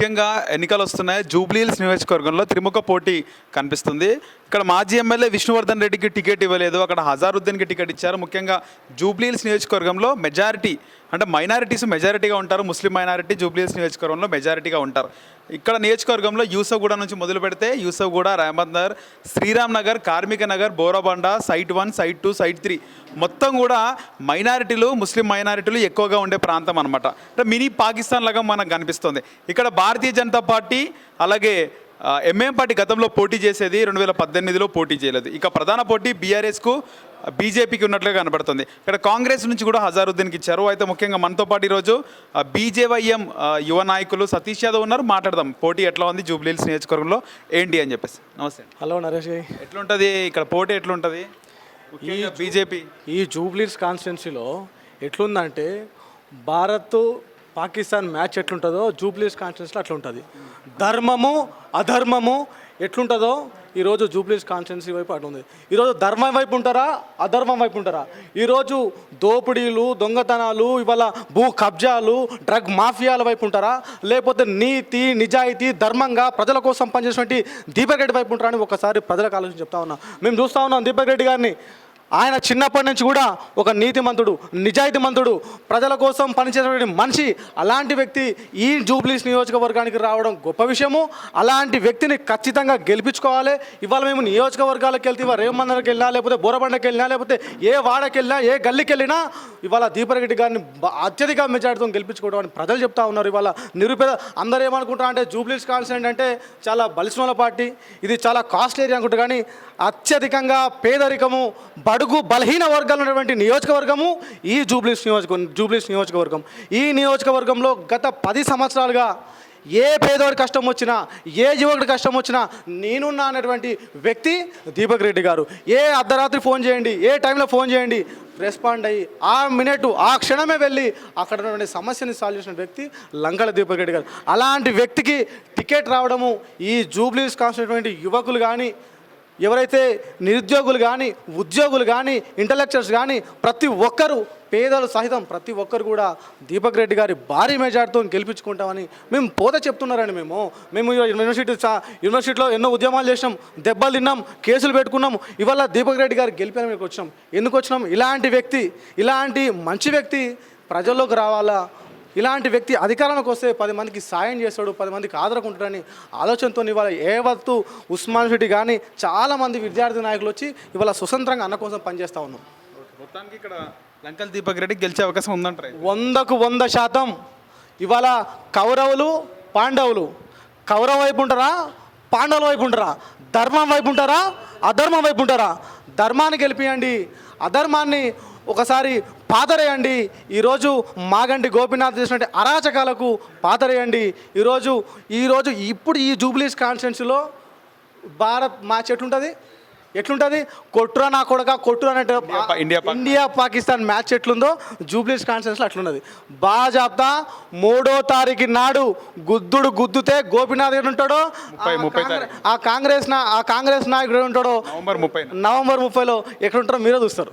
ముఖ్యంగా ఎన్నికలు వస్తున్నాయి. జూబ్లీహిల్స్ నియోజకవర్గంలో త్రిముఖ పోటీ కనిపిస్తుంది. ఇక్కడ మాజీ ఎమ్మెల్యే విష్ణువర్ధన్ రెడ్డికి టికెట్ ఇవ్వలేదు. అక్కడ హజారుద్దీన్కి టికెట్ ఇచ్చారు. ముఖ్యంగా జూబ్లీహిల్స్ నియోజకవర్గంలో మెజారిటీ అంటే మైనారిటీస్ మెజారిటీగా ఉంటారు. ముస్లిం మైనారిటీ జూబ్లీస్ నియోజకవర్గంలో మెజారిటీగా ఉంటారు. ఇక్కడ నియోజకవర్గంలో యూసఫ్గూడ నుంచి మొదలు పెడితే Yousufguda Rahmat Nagar Shriram Nagar Karmika Nagar Borabanda site one site two site three మొత్తం కూడా మైనారిటీలు ముస్లిం మైనారిటీలు ఎక్కువగా ఉండే ప్రాంతం అనమాట అంటే మినీ పాకిస్తాన్ లాగా మనకు కనిపిస్తుంది. ఇక్కడ భారతీయ జనతా పార్టీ అలాగే ఎంఏం పార్టీ గతంలో పోటీ చేసేది రెండు వేల పద్దెనిమిదిలో పోటీ చేయలేదు. ఇక ప్రధాన పోటీ బీఆర్ఎస్కు బీజేపీకి ఉన్నట్లుగా కనబడుతుంది. ఇక్కడ కాంగ్రెస్ నుంచి కూడా హజారుద్దీన్కి ఇచ్చారు. అయితే ముఖ్యంగా మనతో పాటు ఈరోజు బీజేవైఎం యువ నాయకులు సతీష్ యాదవ్ ఉన్నారు. మాట్లాడదాం. పోటీ ఎట్లా ఉంది జూబ్లీహిల్స్ నియోజకవర్గంలో? ఏంటి అని చెప్పేసి. నమస్తే. హలో నరేష్ గారి ఎట్లుంటుంది? ఇక్కడ పోటీ ఎట్లుంటుంది? ముఖ్యంగా బీజేపీ. ఈ జూబ్లీస్ కాన్స్టిట్యున్సీలో ఎట్లుందంటే భారత్ పాకిస్తాన్ మ్యాచ్ ఎట్లుంటుందో జూబ్లీస్ కాన్స్టిట్యున్సీలో అట్లా ఉంటుంది ధర్మము అధర్మము ఎట్లుంటుందో ఈరోజు జూబ్లీస్ కాన్స్టిట్యున్సీ వైపు అట్లా ఉంది ఈరోజు ధర్మం వైపు ఉంటారా అధర్మం వైపు ఉంటారా? ఈరోజు దోపిడీలు దొంగతనాలు ఇవాళ భూ కబ్జాలు డ్రగ్ మాఫియాల వైపు ఉంటారా? లేకపోతే నీతి నిజాయితీ ధర్మంగా ప్రజల కోసం పనిచేసినటువంటి దీపక్ రెడ్డి వైపు ఉంటారా అని ఒకసారి ప్రజలకు ఆలోచన చెప్తా ఉన్నాం. మేము చూస్తూ ఉన్నాం దీపక్ రెడ్డి గారిని. ఆయన చిన్నప్పటి నుంచి కూడా ఒక నీతిమంతుడు నిజాయితీమంతుడు ప్రజల కోసం పనిచేసేటువంటి మనిషి. అలాంటి వ్యక్తి ఈ జూబ్లీస్ నియోజకవర్గానికి రావడం గొప్ప విషయము. అలాంటి వ్యక్తిని ఖచ్చితంగా గెలిపించుకోవాలి. ఇవాళ మేము నియోజకవర్గాలకు వెళ్తే ఇవాళ రేమందరికి వెళ్ళినా లేకపోతే బోరబండకి వెళ్ళినా లేకపోతే ఏ వాడకి వెళ్ళినా ఏ గల్లీకి వెళ్ళినా ఇవాళ దీపరెడ్డి గారిని అత్యధిక మెజార్టీతో గెలిపించుకోవడం అని ప్రజలు చెప్తా ఉన్నారు. ఇవాళ నిరుపేద అందరూ ఏమనుకుంటారు అంటే జూబ్లీస్ కాన్స్టిట్యూంట్ అంటే చాలా బలిసిన పార్టీ ఇది చాలా కాస్ట్లీ ఏరియా అనుకుంటారు. కానీ అత్యధికంగా పేదరికము బడుగు బలహీన వర్గాలు ఉన్నటువంటి నియోజకవర్గము ఈ జూబ్లీస్ నియోజకవర్గం జూబ్లీస్ నియోజకవర్గం. ఈ నియోజకవర్గంలో గత పది సంవత్సరాలుగా ఏ పేదవాడి కష్టం వచ్చినా ఏ యువకుడి కష్టం వచ్చినా నేనున్నా అనేటువంటి వ్యక్తి దీపక్ రెడ్డి గారు. ఏ అర్ధరాత్రి ఫోన్ చేయండి ఏ టైంలో ఫోన్ చేయండి రెస్పాండ్ అయ్యి ఆ మినిట్ ఆ క్షణమే వెళ్ళి అక్కడ ఉన్నటువంటి సమస్యని సాల్వ్ చేసిన వ్యక్తి లంకల దీపక్ రెడ్డి గారు. అలాంటి వ్యక్తికి టికెట్ రావడము ఈ జూబ్లీస్ కాన్స్టిట్యూంట్ యువకులు కానీ ఎవరైతే నిరుద్యోగులు కానీ ఉద్యోగులు కానీ ఇంటలెక్చువల్స్ కానీ ప్రతి ఒక్కరు పేదలు సహితం ప్రతి ఒక్కరు కూడా దీపక్ రెడ్డి గారి భారీ మెజార్టీతో గెలిపించుకుంటామని మేము పోత చెప్తున్నారండి మేము. మేము యూనివర్సిటీ యూనివర్సిటీలో ఎన్నో ఉద్యమాలు చేసినాం దెబ్బలు తిన్నాం కేసులు పెట్టుకున్నాం. ఇవాళ దీపక్ రెడ్డి గారు గెలిపారని మీకు వచ్చినాం. ఎందుకు వచ్చినాం? ఇలాంటి వ్యక్తి ఇలాంటి మంచి వ్యక్తి ప్రజల్లోకి రావాలా? ఇలాంటి వ్యక్తి అధికారంలోకి వస్తే పది మందికి సాయం చేస్తాడు పది మందికి ఆదరకుంటాడని ఆలోచనతో ఇవాళ ఏవత్తు ఉస్మాన్ సిటీ కానీ చాలామంది విద్యార్థి నాయకులు వచ్చి ఇవాళ స్వతంత్రంగా అన్న కోసం పనిచేస్తూ ఉన్నాం. మొత్తానికి ఇక్కడ లంకల్ దీపక్ రెడ్డి గెలిచే అవకాశం ఉందంటారు వందకు వంద శాతం ఇవాళ కౌరవులు పాండవులు. కౌరవ వైపు ఉంటారా పాండవుల వైపు ఉంటారా? ధర్మం వైపు ఉంటారా అధర్మం వైపు ఉంటారా? ధర్మాన్ని గెలిపియండి. అధర్మాన్ని ఒకసారి పాతరేయండి ఈరోజు మాగంటి గోపీనాథ్ చేసినట్టు అరాచకాలకు పాతరేయండి ఈరోజు ఈరోజు ఇప్పుడు ఈ జూబ్లీస్ కాన్స్టిట్యున్సీలో భారత్ మ్యాచ్ ఎట్లుంటుంది ఎట్లుంటుంది? కొట్టురా నా కొడక కొట్టురా అంటే ఇండియా ఇండియా పాకిస్తాన్ మ్యాచ్ ఎట్లుందో జూబ్లీస్ కాన్ఫరెన్స్లో అట్లున్నది. బాజాబ్తా మూడో తారీఖు నాడు గుద్దుడు గుద్దుతే గోపీనాథ్ ఎక్కడ ఉంటాడో? ముప్పై- ఆ కాంగ్రెస్- ఆ కాంగ్రెస్ నా ఆ కాంగ్రెస్ నాయకుడు ఉంటాడో? నవంబర్ ముప్పై నవంబర్ ముప్పైలో ఎక్కడ ఉంటారో మీరే చూస్తారు.